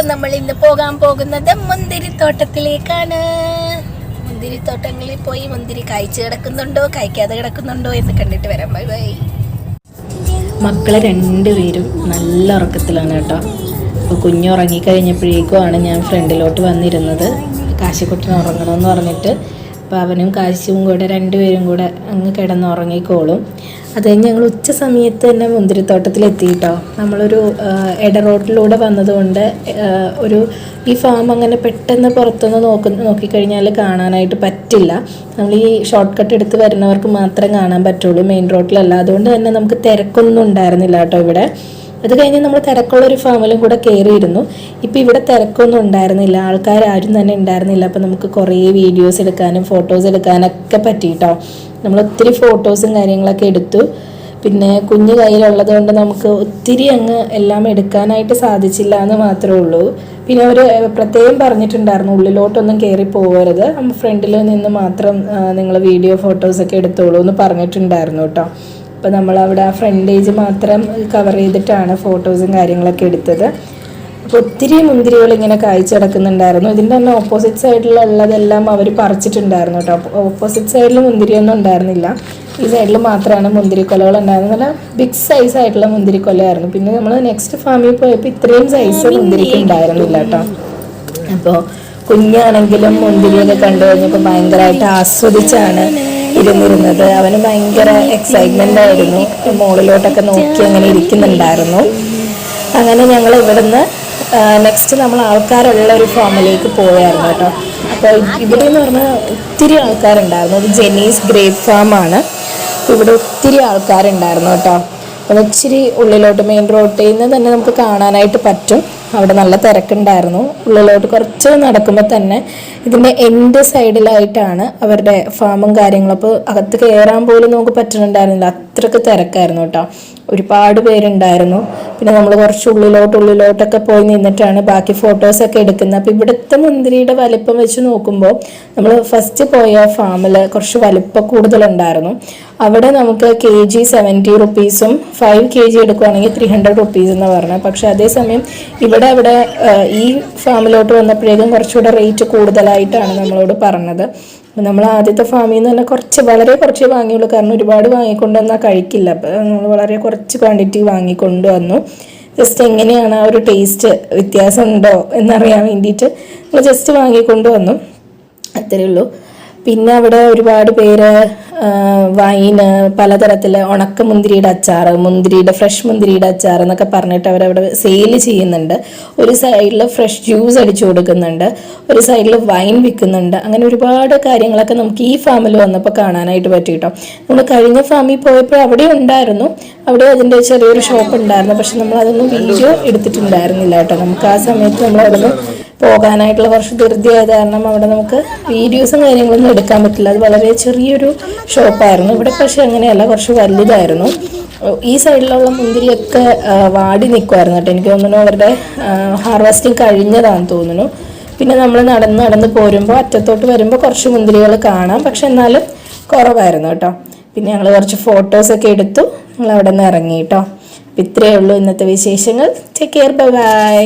അപ്പൊ നമ്മൾ ഇന്ന് പോകാൻ പോകുന്നത് മുന്തിരിത്തോട്ടത്തിലേക്കാണ്. മുന്തിരിത്തോട്ടങ്ങളിൽ പോയി മുന്തിരി കായ്ച്ചു കിടക്കുന്നുണ്ടോ കായ്ക്കാതെ കിടക്കുന്നുണ്ടോ എന്ന് കണ്ടിട്ട് വരാം. Bye bye. മക്കളെ രണ്ടുപേരും നല്ല ഉറക്കത്തിലാണ് കേട്ടോ. അപ്പോൾ കുഞ്ഞ് ഉറങ്ങിക്കഴിഞ്ഞപ്പോഴേക്കുമാണ് ഞാൻ ഫ്രണ്ടിലോട്ട് വന്നിരുന്നത്. കാശിക്കുട്ടൻ ഉറങ്ങണമെന്ന് പറഞ്ഞിട്ട് അപ്പോൾ അവനും കാശിയും കൂടെ രണ്ടുപേരും കൂടെ അങ്ങ് കിടന്നുറങ്ങിക്കോളും. അത് കഴിഞ്ഞ് ഞങ്ങൾ ഉച്ച സമയത്ത് തന്നെ മുന്തിരിത്തോട്ടത്തിലെത്തി കേട്ടോ നമ്മളൊരു ഇട റോഡിലൂടെ വന്നതുകൊണ്ട് ഒരു ഈ ഫാം അങ്ങനെ പെട്ടെന്ന് പുറത്തുനിന്ന് നോക്കി നോക്കിക്കഴിഞ്ഞാൽ കാണാനായിട്ട് പറ്റില്ല. നമ്മൾ ഈ ഷോർട്ട് കട്ട് എടുത്ത് വരുന്നവർക്ക് മാത്രം കാണാൻ പറ്റുള്ളൂ മെയിൻ റോഡിലല്ല അതുകൊണ്ട് തന്നെ നമുക്ക് തിരക്കൊന്നും ഉണ്ടായിരുന്നില്ല കേട്ടോ ഇവിടെ. അത് കഴിഞ്ഞ് നമ്മൾ തിരക്കുള്ള ഒരു ഫാമിലും കൂടെ കയറിയിരുന്നു ഇപ്പം ഇവിടെ തിരക്കൊന്നും ഉണ്ടായിരുന്നില്ല. ആൾക്കാർ ആരും തന്നെ ഉണ്ടായിരുന്നില്ല. അപ്പം നമുക്ക് കുറേ വീഡിയോസ് എടുക്കാനും ഫോട്ടോസ് എടുക്കാനൊക്കെ പറ്റിയിട്ടോ നമ്മൾ ഒത്തിരി ഫോട്ടോസും കാര്യങ്ങളൊക്കെ എടുത്തു. പിന്നെ കുഞ്ഞു കയ്യിലുള്ളത് കൊണ്ട് നമുക്ക് ഒത്തിരി അങ്ങ് എല്ലാം എടുക്കാനായിട്ട് സാധിച്ചില്ല എന്ന് മാത്രമേ ഉള്ളൂ. പിന്നെ അവർ പ്രത്യേകം പറഞ്ഞിട്ടുണ്ടായിരുന്നു ഉള്ളിലോട്ടൊന്നും കയറി പോകരുത്. ഫ്രണ്ടിൽ നിന്ന് മാത്രം നിങ്ങൾ വീഡിയോ ഫോട്ടോസൊക്കെ എടുത്തോളൂ എന്ന് പറഞ്ഞിട്ടുണ്ടായിരുന്നു കേട്ടോ. അപ്പോൾ നമ്മൾ അവിടെ ആ ഫ്രണ്ടേജ് മാത്രം കവർ ചെയ്തിട്ടാണ് ഫോട്ടോസും കാര്യങ്ങളൊക്കെ എടുത്തത്. അപ്പോൾ ഒത്തിരി മുന്തിരികൾ ഇങ്ങനെ കായ്ച്ചു കിടക്കുന്നുണ്ടായിരുന്നു. ഇതിന്റെ തന്നെ ഓപ്പോസിറ്റ് സൈഡിലുള്ളതെല്ലാം അവർ പറിച്ചിട്ടുണ്ടായിരുന്നു കേട്ടോ. ഓപ്പോസിറ്റ് സൈഡിൽ മുന്തിരിയൊന്നും ഉണ്ടായിരുന്നില്ല. ഈ സൈഡിൽ മാത്രമാണ് മുന്തിരിക്കൊലകൾ ഉണ്ടായിരുന്നത്. നല്ല ബിഗ് സൈസ് ആയിട്ടുള്ള മുന്തിരിക്കൊലയായിരുന്നു. പിന്നെ നമ്മൾ നെക്സ്റ്റ് ഫാമിൽ പോയപ്പോൾ ഇത്രയും സൈസ് മുന്തിരിക്ക് ഉണ്ടായിരുന്നില്ല കേട്ടോ. അപ്പോൾ കുഞ്ഞാണെങ്കിലും മുന്തിരിയൊക്കെ കണ്ടു കഴിഞ്ഞപ്പോൾ ഭയങ്കരമായിട്ട് ആസ്വദിച്ചാണ് ഇരുന്നിരുന്നത് അവന് ഭയങ്കര എക്സൈറ്റ്മെന്റ് ആയിരുന്നു. മുകളിലോട്ടൊക്കെ നോക്കി അങ്ങനെ ഇരിക്കുന്നുണ്ടായിരുന്നു. അങ്ങനെ ഞങ്ങൾ ഇവിടുന്ന് നെക്സ്റ്റ് നമ്മൾ ആൾക്കാരുള്ള ഒരു ഫാമിലേക്ക് പോയായിരുന്നു കേട്ടോ. അപ്പോൾ ഇവിടെ എന്ന് പറഞ്ഞാൽ ഒത്തിരി ആൾക്കാരുണ്ടായിരുന്നു. ഇത് ജെനീസ് ഗ്രേപ്പ് ഫാമാണ് ഇവിടെ ഒത്തിരി ആൾക്കാരുണ്ടായിരുന്നു കേട്ടോ. അപ്പോൾ ഇച്ചിരി ഉള്ളിലോട്ട് മെയിൻ റോഡിൽ നിന്ന് തന്നെ നമുക്ക് കാണാനായിട്ട് പറ്റും. അവിടെ നല്ല തിരക്കുണ്ടായിരുന്നു. ഉള്ളിലോട്ട് കുറച്ച് നടക്കുമ്പോൾ തന്നെ ഇതിന്റെ എൻഡ് സൈഡിലായിട്ടാണ് അവരുടെ ഫാമും കാര്യങ്ങളും. അപ്പോൾ അകത്ത് കയറാൻ പോലും നമുക്ക് പറ്റുന്നുണ്ടായിരുന്നില്ല. അത്രയ്ക്ക് തിരക്കായിരുന്നു കേട്ടോ. ഒരുപാട് പേരുണ്ടായിരുന്നു. പിന്നെ നമ്മൾ കുറച്ച് ഉള്ളിലോട്ട് ഉള്ളിലോട്ടൊക്കെ പോയി നിന്നിട്ടാണ് ബാക്കി ഫോട്ടോസൊക്കെ എടുക്കുന്നത്. അപ്പോൾ ഇവിടുത്തെ മുന്തിരിയുടെ വലിപ്പം വെച്ച് നോക്കുമ്പോൾ നമ്മൾ ഫസ്റ്റ് പോയ ഫാമിൽ കുറച്ച് വലിപ്പം കൂടുതലുണ്ടായിരുന്നു. അവിടെ നമുക്ക് കെ ജി സെവന്റി റുപ്പീസും ഫൈവ് കെ ജി എടുക്കുവാണെങ്കിൽ ത്രീ ഹൺഡ്രഡ് റുപ്പീസ് എന്ന് പറഞ്ഞത് പക്ഷേ അതേസമയം ഇവിടെ അവിടെ ഇവിടെ ഈ ഫാമിലോട്ട് വന്നപ്പോഴേക്കും കുറച്ചുകൂടെ റേറ്റ് കൂടുതലായിട്ടാണ് നമ്മളോട് പറഞ്ഞത്. നമ്മൾ ആദ്യത്തെ ഫാമിൽ നിന്ന് തന്നെ കുറച്ച് വളരെ കുറച്ച് വാങ്ങിയുള്ളൂ. കാരണം ഒരുപാട് വാങ്ങിക്കൊണ്ടുവന്നാൽ കഴിക്കില്ല. നമ്മൾ വളരെ കുറച്ച് ക്വാണ്ടിറ്റി വാങ്ങിക്കൊണ്ട് വന്നു. ജസ്റ്റ് എങ്ങനെയാണ് ആ ഒരു ടേസ്റ്റ് വ്യത്യാസം ഉണ്ടോ എന്നറിയാൻ വേണ്ടിയിട്ട് നമ്മൾ ജസ്റ്റ് വാങ്ങിക്കൊണ്ട് വന്നു. അത്രയേ ഉള്ളൂ. പിന്നെ അവിടെ ഒരുപാട് പേര് വൈന് പലതരത്തിൽ ഉണക്ക മുന്തിരിയുടെ അച്ചാർ മുന്തിരിയുടെ ഫ്രഷ് മുന്തിരിയുടെ അച്ചാർ എന്നൊക്കെ പറഞ്ഞിട്ട് അവരവിടെ സെയിൽ ചെയ്യുന്നുണ്ട്. ഒരു സൈഡിൽ ഫ്രഷ് ജ്യൂസ് അടിച്ചു കൊടുക്കുന്നുണ്ട്. ഒരു സൈഡിൽ വൈൻ വിൽക്കുന്നുണ്ട്. അങ്ങനെ ഒരുപാട് കാര്യങ്ങളൊക്കെ നമുക്ക് ഈ ഫാമിൽ വന്നപ്പോൾ കാണാനായിട്ട് പറ്റി കേട്ടോ നമ്മൾ കഴിഞ്ഞ ഫാമിൽ പോയപ്പോൾ അവിടെ ഉണ്ടായിരുന്നു. അവിടെ അതിന്റെ ചെറിയൊരു ഷോപ്പ് ഉണ്ടായിരുന്നു. പക്ഷെ നമ്മൾ അതൊന്നും വീഡിയോ എടുത്തിട്ടുണ്ടായിരുന്നില്ല കേട്ടോ നമുക്ക് ആ സമയത്ത് നമ്മൾ അവിടെ പോകാനായിട്ടുള്ള കുറച്ച് ധൃതിയായത് കാരണം അവിടെ നമുക്ക് വീഡിയോസും കാര്യങ്ങളൊന്നും എടുക്കാൻ പറ്റില്ല. അത് വളരെ ചെറിയൊരു ഷോപ്പായിരുന്നു. ഇവിടെ പക്ഷേ അങ്ങനെയല്ല കുറച്ച് വലുതായിരുന്നു. ഈ സൈഡിലുള്ള മുന്തിരിയൊക്കെ വാടി നിൽക്കുമായിരുന്നു കേട്ടോ. എനിക്ക് തോന്നുന്നു അവരുടെ ഹാർവെസ്റ്റിംഗ് കഴിഞ്ഞതാണെന്ന് തോന്നുന്നു. പിന്നെ നമ്മൾ നടന്ന് നടന്ന് പോരുമ്പോൾ അറ്റത്തോട്ട് വരുമ്പോൾ കുറച്ച് മുന്തിരികൾ കാണാം. പക്ഷെ എന്നാലും കുറവായിരുന്നു കേട്ടോ. പിന്നെ ഞങ്ങൾ കുറച്ച് ഫോട്ടോസൊക്കെ എടുത്തു. ഞങ്ങൾ അവിടെ നിന്ന് ഇറങ്ങി കേട്ടോ. അപ്പം ഇത്രയേ ഉള്ളൂ ഇന്നത്തെ വിശേഷങ്ങൾ. Take care bye bye